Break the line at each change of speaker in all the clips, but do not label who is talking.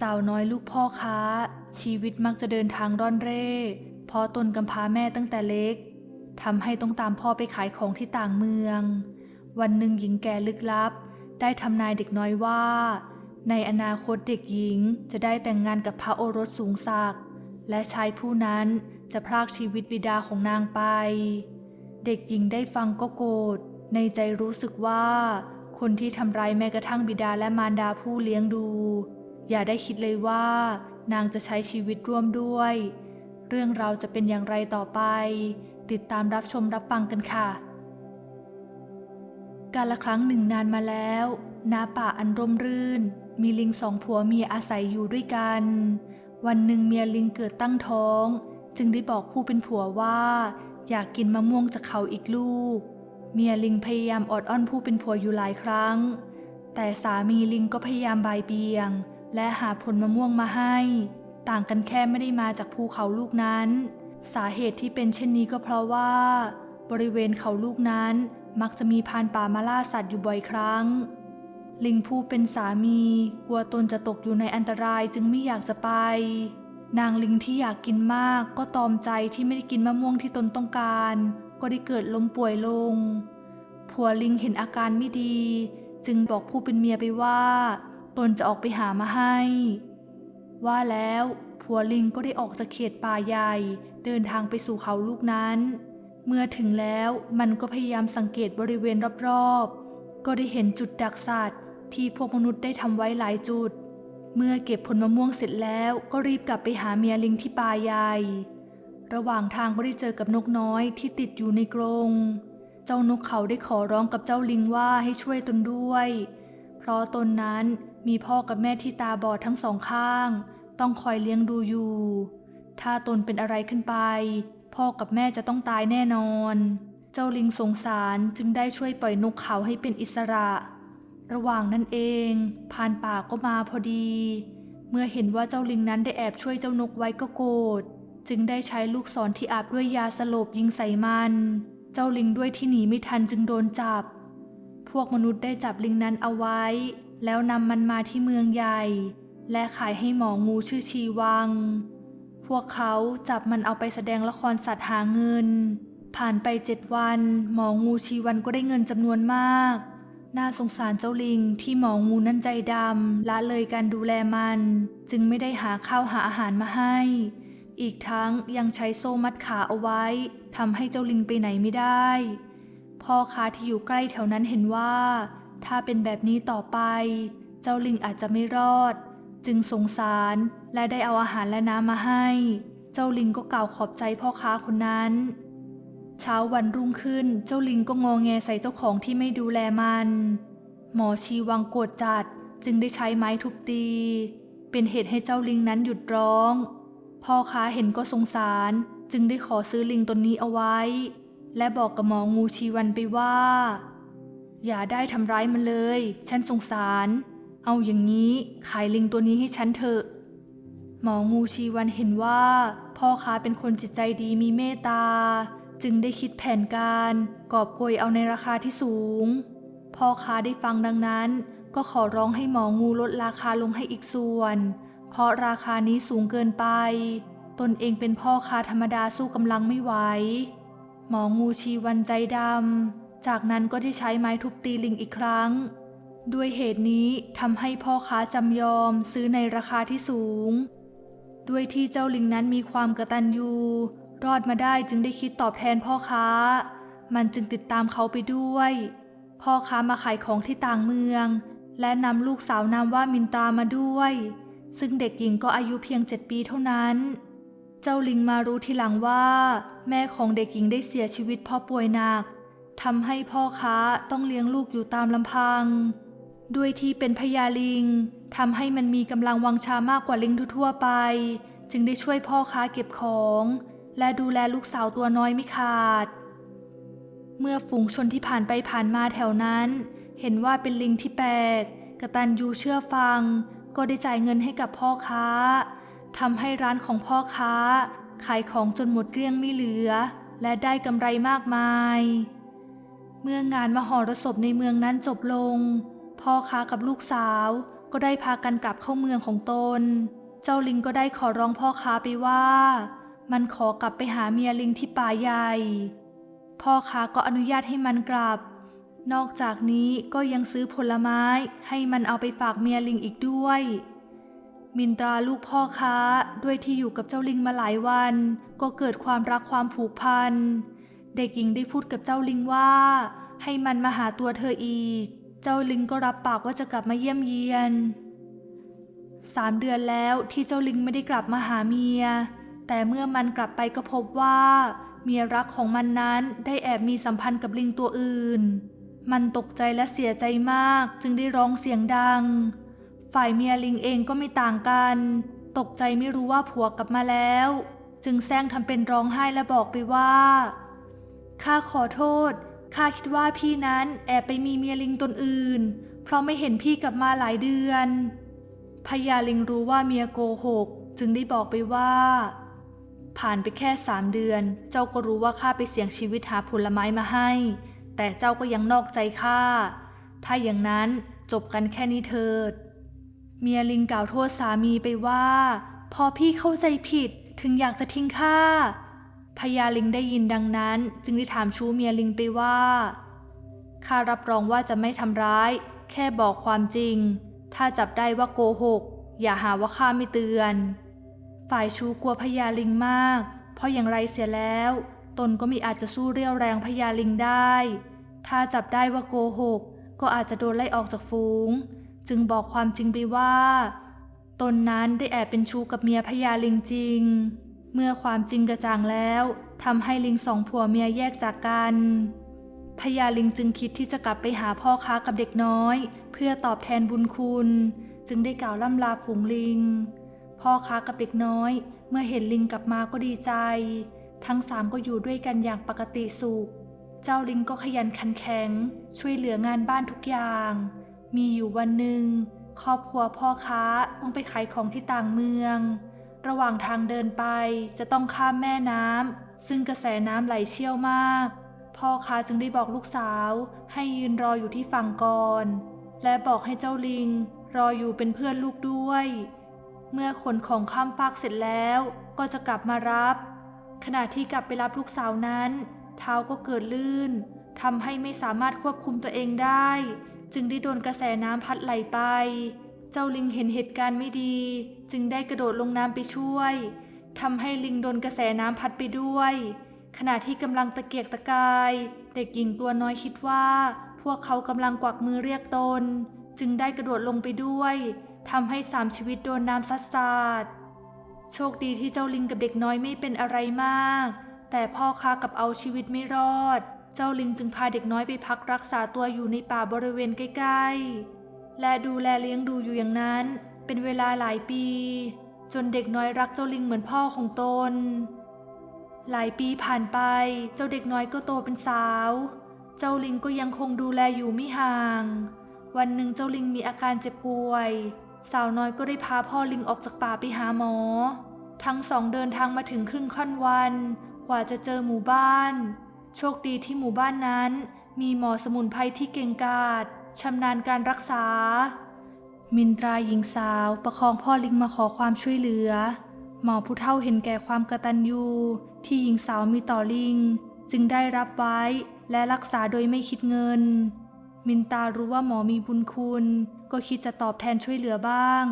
สาวน้อยลูกพ่อค้า ชีวิตมักจะเดินทางร่อนเร่เพราะตนกำพร้าแม่ตั้งแต่เล็กทำให้ต้องตามพ่อไปขายของที่ต่างเมือง วันหนึ่งหญิงแก่ลึกลับ ได้ทำนายเด็กน้อยว่า ในอนาคตเด็กหญิงจะได้แต่งงานกับพระโอรสสูงศักดิ์และชายผู้นั้นจะพรากชีวิตบิดาของนางไป เด็กหญิงได้ฟังก็โกรธในใจรู้สึกว่า คนที่ทำร้ายแม้กระทั่งบิดาและมารดาผู้เลี้ยงดู อย่าได้คิดเลยว่า นางจะใช้ชีวิตร่วมด้วย เรื่องเราจะเป็นอย่างไรต่อไป ติดตามรับชมรับฟังกันค่ะ กาละครั้งหนึ่งนานมาแล้วณป่าอันร่มรื่น มีลิงสองผัวเมียอาศัยอยู่ด้วยกัน วันหนึ่งเมียลิงเกิดตั้งท้อง จึงได้บอกผู้เป็นผัวว่า อยากกินมะม่วงจากเขาอีกลูก เมียลิงพยายามอดอ้อนผู้เป็นผัวอยู่หลายครั้ง แต่สามีลิงก็พยายามบายเบียง และหาผลมะม่วงมาให้ ต่างกันแค่ไม่ได้มาจากภูเขาลูกนั้น สาเหตุที่เป็นเช่นนี้ก็เพราะว่า บริเวณเขาลูกนั้นมักจะมีพานป่ามาล่าสัตว์อยู่บ่อยครั้ง ลิงผู้เป็นสามีกลัวตนจะตกอยู่ในอันตรายจึงไม่อยากจะไป นางลิงที่อยากกินมากก็ตอมใจที่ไม่ได้กินมะม่วงที่ตนต้องการ ก็ได้เกิดล้มป่วยลง ผัวลิงเห็นอาการไม่ดี จึงบอกผู้เป็นเมียไปว่า ตนจะออกไปหามาให้ ว่าแล้วผัวลิงก็ได้ออกจากเขตป่าใหญ่เดินทางไปสู่เขาลูกนั้น เมื่อถึงแล้วมันก็พยายามสังเกตบริเวณรอบๆ ก็ได้เห็นจุดดักสัตว์ที่พวกมนุษย์ได้ทำไว้หลายจุด เมื่อเก็บผลมะม่วงเสร็จแล้วก็รีบกลับไปหาเมียลิงที่ป่าใหญ่ ระหว่างทางก็ได้เจอกับนกน้อยที่ติดอยู่ในกรงเจ้านกเขาได้ขอร้องกับเจ้าลิงว่าให้ช่วยตนด้วย เพราะตนนั้น มีพ่อกับแม่ที่ตาบอดทั้งสองข้าง ต้องคอยเลี้ยงดูอยู่ ถ้าตนเป็นอะไรขึ้นไป พ่อกับแม่จะต้องตายแน่นอน เจ้าลิงสงสารจึงได้ช่วยปล่อยนกเขาให้เป็นอิสระ ระหว่างนั้นเองพรานป่าก็มาพอดี เมื่อเห็นว่าเจ้าลิงนั้นได้แอบช่วยเจ้านกไว้ก็โกรธจึงได้ใช้ลูกศรที่อาบด้วยยาสลบยิงใส่มัน เจ้าลิงด้วยที่หนีไม่ทันจึงโดนจับ พวกมนุษย์ได้จับลิงนั้นเอาไว้ แล้วนำมันมาที่เมืองใหญ่ และขายให้หมองูชื่อชีวัง พวกเขาจับมันเอาไปแสดงละครสัตว์หาเงิน ผ่านไปเจ็ดวัน หมองูชีวันก็ได้เงินจำนวนมาก น่าสงสารเจ้าลิงที่หมองูนั้นใจดำละเลยการดูแลมัน จึงไม่ได้หาข้าวหาอาหารมาให้ อีกทั้งยังใช้โซ่มัดขาเอาไว้ทำให้เจ้าลิงไปไหนไม่ได้พ่อค้าที่อยู่ใกล้แถวนั้นเห็นว่า ถ้าเป็นแบบนี้ต่อไป เจ้าลิงอาจจะไม่รอด จึงสงสารและได้เอาอาหารและน้ำมาให้ เจ้าลิงก็กล่าวขอบใจพ่อค้าคนนั้น เช้าวันรุ่งขึ้นเจ้าลิงก็งอแงใส่เจ้าของที่ไม่ดูแลมัน หมอชีวังโกรธจัดจึงได้ใช้ไม้ทุบตี เป็นเหตุให้เจ้าลิงนั้นหยุดร้อง พ่อค้าเห็นก็สงสารจึงได้ขอซื้อลิงตนนี้เอาไว้ และบอกกับหมองูชีวันไปว่า อย่าได้ทำร้ายมันเลย ฉันสงสาร เอาอย่างนี้ขายลิงตัวนี้ให้ฉันเถอะ หมองูชีวันเห็นว่า พ่อค้าเป็นคนจิตใจดีมีเมตตา จึงได้คิดแผนการกอบโกยเอาในราคาที่สูง พ่อค้าได้ฟังดังนั้น ก็ขอร้องให้หมองูลดราคาลงให้อีกส่วน เพราะราคานี้สูงเกินไป ตนเองเป็นพ่อค้าธรรมดาสู้กำลังไม่ไหว หมองูชีวันใจดำ จากนั้นก็ได้ใช้ไม้ทุบตีลิงอีกครั้ง ด้วยเหตุนี้ทำให้พ่อค้าจำยอมซื้อในราคาที่สูง ด้วยที่เจ้าลิงนั้นมีความกระตันยูรอดมาได้จึงได้คิดตอบแทนพ่อค้า มันจึงติดตามเขาไปด้วย พ่อค้ามาขายของที่ต่างเมือง และนำลูกสาวนามว่ามินตามาด้วย ซึ่งเด็กหญิงก็อายุเพียงเจ็ดปีเท่านั้น เจ้าลิงมารู้ทีหลังว่า แม่ของเด็กหญิงได้เสียชีวิตเพราะป่วยหนัก ทำให้พ่อค้าต้องเลี้ยงลูกอยู่ตามลำพัง ด้วยที่เป็นพญาลิงทำให้มันมีกำลังวังชามากกว่าลิงทั่วไป จึงได้ช่วยพ่อค้าเก็บของ และดูแลลูกสาวตัวน้อยไม่ขาด เมื่อฝูงชนที่ผ่านไปผ่านมาแถวนั้น เห็นว่าเป็นลิงที่แปลกกระตันยูเชื่อฟัง ก็ได้จ่ายเงินให้กับพ่อค้าทำให้ร้านของพ่อค้า ขายของจนหมดเกลี้ยงไม่เหลือ และได้กำไรมากมาย เมื่องานมหรสพในเมืองนั้นจบลง พ่อค้ากับลูกสาวก็ได้พากันกลับเข้าเมืองของตน เจ้าลิงก็ได้ขอร้องพ่อค้าไปว่า มันขอกลับไปหาเมียลิงที่ป่าใหญ่ พ่อค้าก็อนุญาตให้มันกลับ นอกจากนี้ก็ยังซื้อผลไม้ให้มันเอาไปฝากเมียลิงอีกด้วย มินตราลูกพ่อค้าด้วยที่อยู่กับเจ้าลิงมาหลายวัน ก็เกิดความรักความผูกพัน เด็กหญิงได้พูดกับเจ้าลิงว่า ให้มันมาหาตัวเธออีก เจ้าลิงก็รับปากว่าจะกลับมาเยี่ยมเยียนสามเดือนแล้วที่เจ้าลิงไม่ได้กลับมาหาเมีย แต่เมื่อมันกลับไปก็พบว่า เมียรักของมันนั้นได้แอบมีสัมพันธ์กับลิงตัวอื่น มันตกใจและเสียใจมากจึงได้ร้องเสียงดัง ฝ่ายเมียลิงเองก็ไม่ต่างกัน ตกใจไม่รู้ว่าผัวกลับมาแล้ว จึงแซงทำเป็นร้องไห้และบอกไปว่า ข้าขอโทษ ข้าคิดว่าพี่นั้นแอบไปมีเมียลิงตนอื่น เพราะไม่เห็นพี่กลับมาหลายเดือน พญาลิงรู้ว่าเมียโกหก จึงได้บอกไปว่า ผ่านไปแค่สามเดือน เจ้าก็รู้ว่าข้าไปเสี่ยงชีวิตหาผลไม้มาให้ แต่เจ้าก็ยังนอกใจข้า ถ้าอย่างนั้นจบกันแค่นี้เถิด เมียลิงกล่าวโทษสามีไปว่า พอพี่เข้าใจผิดถึงอยากจะทิ้งข้า พญาลิงได้ยินดังนั้น จึงได้ถามชู้เมียลิงไปว่าข้ารับรองว่าจะไม่ทำร้าย แค่บอกความจริง ถ้าจับได้ว่าโกหก อย่าหาว่าข้าไม่เตือน ฝ่ายชูกลัวพญาลิงมาก เพราะอย่างไรเสียแล้ว ตนก็มีอาจจะสู้เรียวแรงพญาลิงได้ ถ้าจับได้ว่าโกหก ก็อาจจะโดนไล่ออกจากฝูง จึงบอกความจริงไปว่า ตนนั้นได้แอบเป็นชู้กับเมียพญาลิงจริง เมื่อความจริงกระจ่างแล้วทำให้ลิงสองผัวเมียแยกจากกันพญาลิงจึงคิดที่จะกลับไปหาพ่อค้ากับเด็กน้อย เพื่อตอบแทนบุญคุณ จึงได้กล่าวล่ำลาฝูงลิง พ่อค้ากับเด็กน้อย เมื่อเห็นลิงกลับมาก็ดีใจ ทั้งสามก็อยู่ด้วยกันอย่างปกติสุข เจ้าลิงก็ขยันขันแข็ง ช่วยเหลืองานบ้านทุกอย่าง มีอยู่วันหนึ่งครอบครัวพ่อค้าต้องไปขายของที่ต่างเมือง ระหว่างทางเดินไปจะต้องข้ามแม่น้ำซึ่งกระแสน้ำไหลเชี่ยวมาก พ่อค้าจึงได้บอกลูกสาวให้ยืนรออยู่ที่ฝั่งก่อน และบอกให้เจ้าลิง รออยู่เป็นเพื่อนลูกด้วย เมื่อขนของข้ามฟากเสร็จแล้วก็จะกลับมารับ ขณะที่กลับไปรับลูกสาวนั้น เท้าก็เกิดลื่นทำให้ไม่สามารถควบคุมตัวเองได้ จึงได้โดนกระแสน้ำพัดไหลไป เจ้าลิงเห็นเหตุการณ์ไม่ดี จึงได้กระโดดลงน้ำไปช่วยทำให้ลิงโดนกระแสน้ำพัดไปด้วย ขณะที่กำลังตะเกียกตะกาย เด็กหญิงตัวน้อยคิดว่า พวกเขากำลังกวักมือเรียกตน จึงได้กระโดดลงไปด้วยทำให้สามชีวิตโดนน้ำซัดสาดโชคดีที่เจ้าลิงกับเด็กน้อยไม่เป็นอะไรมาก แต่พ่อค้ากับเอาชีวิตไม่รอด เจ้าลิงจึงพาเด็กน้อยไปพักรักษาตัวอยู่ในป่าบริเวณใกล้ ๆ และดูแลเลี้ยงดูอยู่อย่างนั้น เป็นเวลาหลายปี จนเด็กน้อยรักเจ้าลิงเหมือนพ่อของตน หลายปีผ่านไป เจ้าเด็กน้อยก็โตเป็นสาว เจ้าลิงก็ยังคงดูแลอยู่ไม่ห่าง วันหนึ่งเจ้าลิงมีอาการเจ็บป่วย สาวน้อยก็ได้พาพ่อลิงออกจากป่าไปหาหมอ ทั้งสองเดินทางมาถึงครึ่งค่อนวัน กว่าจะเจอหมู่บ้าน โชคดีที่หมู่บ้านนั้น มีหมอสมุนไพรที่เก่งกาจ ชำนาญการรักษา มินตราหญิงสาวประคองพ่อลิงมาขอความช่วยเหลือ หมอผู้เฒ่าเห็นแก่ความกระตัญญูที่หญิงสาวมีต่อลิง จึงได้รับไว้และรักษาโดยไม่คิดเงิน มินตารู้ว่าหมอมีบุญคุณ ก็คิดจะตอบแทนช่วยเหลือบ้าง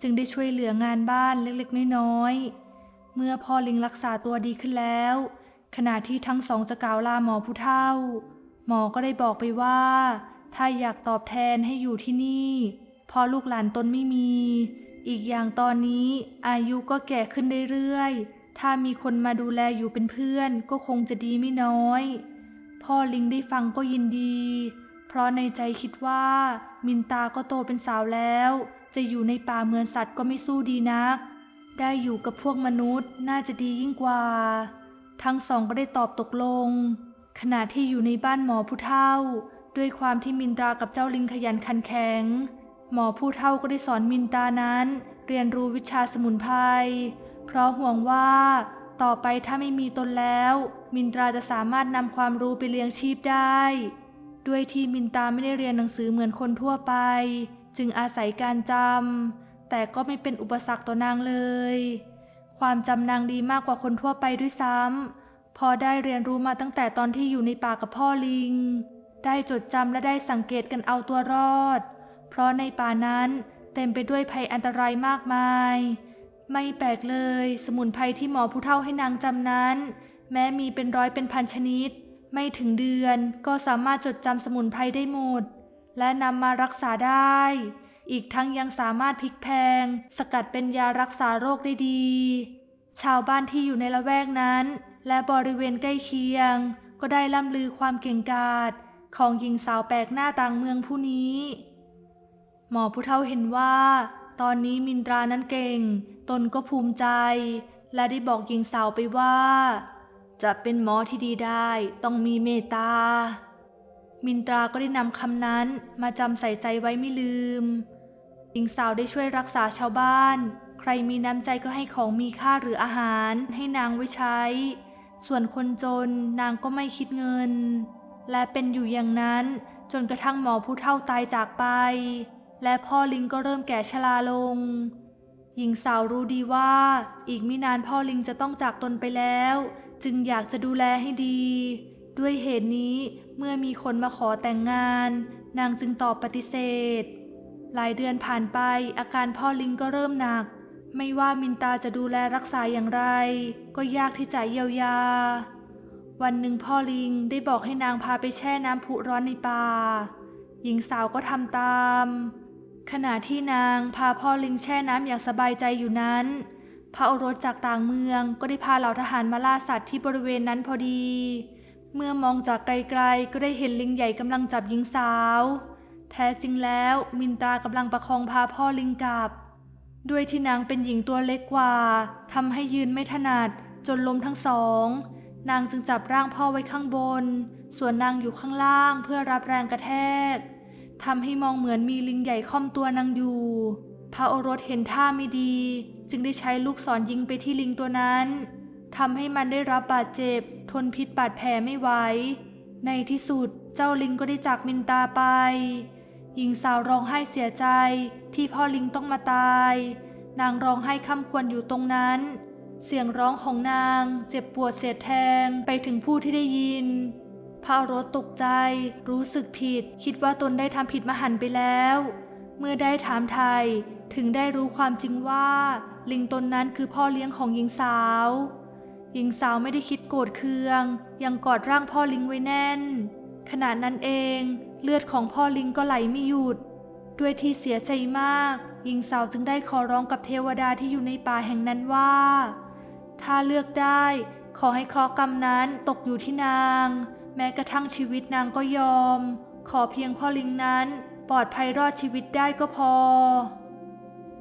จึงได้ช่วยเหลืองานบ้านเล็กๆ น้อยๆ เมื่อพ่อลิงรักษาตัวดีขึ้นแล้ว ขณะที่ทั้งสองจะกล่าวลาหมอผู้เฒ่า หมอก็ได้บอกไปว่า ถ้าอยากตอบแทนให้อยู่ที่นี่พอลูกหลานตนไม่มี อีกอย่างตอนนี้อายุก็แก่ขึ้นเรื่อยๆ ถ้ามีคนมาดูแลอยู่เป็นเพื่อนก็คงจะดีไม่น้อย พ่อลิงได้ฟังก็ยินดี เพราะในใจคิดว่า มินตาก็โตเป็นสาวแล้ว จะอยู่ในป่าเมืองสัตว์ก็ไม่สู้ดีนัก ได้อยู่กับพวกมนุษย์น่าจะดียิ่งกว่า ทั้งสองก็ได้ตอบตกลง ขณะที่อยู่ในบ้านหมอผู้เฒ่า ด้วยความที่มินตากับเจ้าลิงขยันขันแข็ง หมอผู้เฒ่าก็ได้สอนมินตานั้น เรียนรู้วิชาสมุนไพร เพราะห่วงว่า ต่อไปถ้าไม่มีตนแล้ว มินตราจะสามารถนำความรู้ไปเลี้ยงชีพได้ ด้วยที่มินตาไม่ได้เรียนหนังสือเหมือนคนทั่วไป จึงอาศัยการจำแต่ก็ไม่เป็นอุปสรรคต่อนางเลย ความจำนางดีมากกว่าคนทั่วไปด้วยซ้ำพอได้เรียนรู้มาตั้งแต่ตอนที่อยู่ในป่ากับพ่อลิง ได้จดจำและได้สังเกตกันเอาตัวรอด เพราะในป่านั้นเต็มไปด้วยภัยอันตรายมากมาย ไม่แปลกเลยสมุนไพรที่หมอผู้เฒ่าให้นางจำนั้น แม้มีเป็นร้อยเป็นพันชนิด ไม่ถึงเดือนก็สามารถจดจำสมุนไพรได้หมด และนำมารักษาได้ อีกทั้งยังสามารถพลิกแพง สกัดเป็นยารักษาโรคได้ดี ชาวบ้านที่อยู่ในละแวกนั้น และบริเวณใกล้เคียง ก็ได้ล่ำลือความเก่งกาจ ของหญิงสาวแปลกหน้าต่างเมืองผู้นี้ หมอผู้เฒ่าเห็นว่า ตอนนี้มินตรานั้นเก่ง ตนก็ภูมิใจ และได้บอกหญิงสาวไปว่า จะเป็นหมอที่ดีได้ต้องมีเมตตา มินตราก็ได้นำคำนั้นมาจำใส่ใจไว้ไม่ลืม หญิงสาวได้ช่วยรักษาชาวบ้าน ใครมีน้ำใจก็ให้ของมีค่าหรืออาหารให้นางไว้ใช้ ส่วนคนจนนางก็ไม่คิดเงิน และเป็นอยู่อย่างนั้นจนกระทั่งหมอผู้เฒ่าตายจากไป และพ่อลิงก็เริ่มแก่ชราลง หญิงสาวรู้ดีว่าอีกไม่นานพ่อลิงจะต้องจากตนไปแล้ว จึงอยากจะดูแลให้ดี ด้วยเหตุนี้เมื่อมีคนมาขอแต่งงาน นางจึงตอบปฏิเสธ หลายเดือนผ่านไปอาการพ่อลิงก็เริ่มหนัก ไม่ว่ามินตาจะดูแลรักษาอย่างไร ก็ยากที่จะเยียวยา วันหนึ่งพ่อลิงได้บอกให้นางพาไปแช่น้ำพุร้อนในป่า หญิงสาวก็ทำตาม ขณะที่นางพาพ่อลิงแช่น้ำอย่างสบายใจอยู่นั้น พระโอรสจากต่างเมืองก็ได้พาเหล่าทหารมาล่าสัตว์ที่บริเวณนั้นพอดี เมื่อมองจากไกลๆก็ได้เห็นลิงใหญ่กำลังจับหญิงสาว แท้จริงแล้วมินตรากำลังประคองพาพ่อลิงกลับ ด้วยที่นางเป็นหญิงตัวเล็กกว่าทำให้ยืนไม่ถนัดจนล้มทั้งสอง นางจึงจับร่างพ่อไว้ข้างบน ส่วนนางอยู่ข้างล่างเพื่อรับแรงกระแทกทำให้มองเหมือนมีลิงใหญ่ค่อมตัวนางอยู่ พระโอรสเห็นท่าไม่ดี จึงได้ใช้ลูกศรยิงไปที่ลิงตัวนั้นทำให้มันได้รับบาดเจ็บ ทนพิษบาดแผลไม่ไหว ในที่สุดเจ้าลิงก็ได้จากมินตาไปหญิงสาวร้องไห้เสียใจที่พ่อลิงต้องมาตาย นางร้องไห้ค่ำควรอยู่ตรงนั้น เสียงร้องของนางเจ็บปวดเสียแทงไปถึงผู้ที่ได้ยินพระรสตกใจ รู้สึกผิด คิดว่าตนได้ทำผิดมหันไปแล้ว เมื่อได้ถามไทย ถึงได้รู้ความจริงว่า ลิงตนนั้นคือพ่อเลี้ยงของหญิงสาว หญิงสาวไม่ได้คิดโกรธเคือง ยังกอดร่างพ่อลิงไว้แน่น ขณะนั้นเอง เลือดของพ่อลิงก็ไหลไม่หยุด ด้วยที่เสียใจมาก หญิงสาวจึงได้ขอร้องกับเทวดาที่อยู่ในป่าแห่งนั้นว่า ถ้าเลือกได้ ขอให้เคราะห์กรรมนั้นตกอยู่ที่นาง แม้กระทั่งชีวิตนางก็ยอม ขอเพียงพ่อลิงนั้น ปลอดภัยรอดชีวิตได้ก็พอ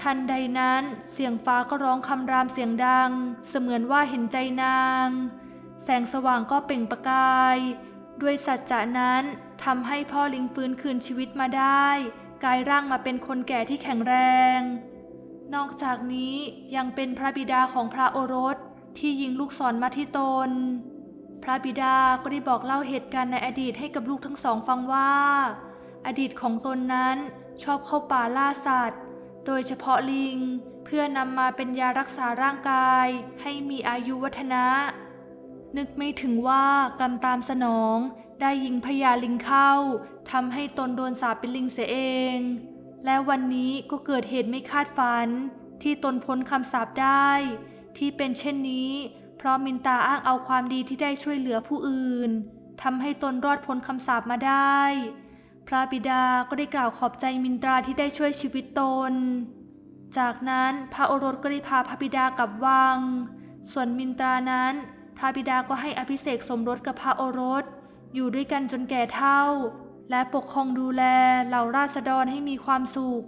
ทันใดนั้นเสียงฟ้าก็ร้องคำรามเสียงดัง เสมือนว่าเห็นใจนาง แสงสว่างก็เปล่งประกาย ด้วยสัจจะนั้นทำให้พ่อลิงฟื้นคืนชีวิตมาได้ กลายร่างมาเป็นคนแก่ที่แข็งแรง นอกจากนี้ยังเป็นพระบิดาของพระโอรสที่ยิงลูกศรมาที่ตน พระบิดาก็ได้บอกเล่าเหตุการณ์ในอดีตให้กับลูกทั้งสองฟังว่า อดีตของตนนั้นชอบเข้าป่าล่าสัตว์ โดยเฉพาะลิง เพื่อนำมาเป็นยารักษาร่างกาย ให้มีอายุวัฒนะ นึกไม่ถึงว่ากรรมตามสนอง ได้ยิงพญาลิงเข้าทำให้ตนโดนสาปเป็นลิงเสียเอง และวันนี้ก็เกิดเหตุไม่คาดฝัน ที่ตนพ้นคำสาปได้ ที่เป็นเช่นนี้ เพราะมินตาอ้างเอาความดีที่ได้ช่วยเหลือผู้อื่นทำให้ตนรอดพ้นคำสาปมาได้ พระบิดาก็ได้กล่าวขอบใจมินตราที่ได้ช่วยชีวิตตน จากนั้นพระโอรสก็ได้พาพระบิดากลับวัง ส่วนมินตรานั้น พระบิดาก็ให้อภิเษกสมรสกับพระโอรส อยู่ด้วยกันจนแก่เฒ่า และปกครองดูแลเหล่าราษฎรให้มีความสุข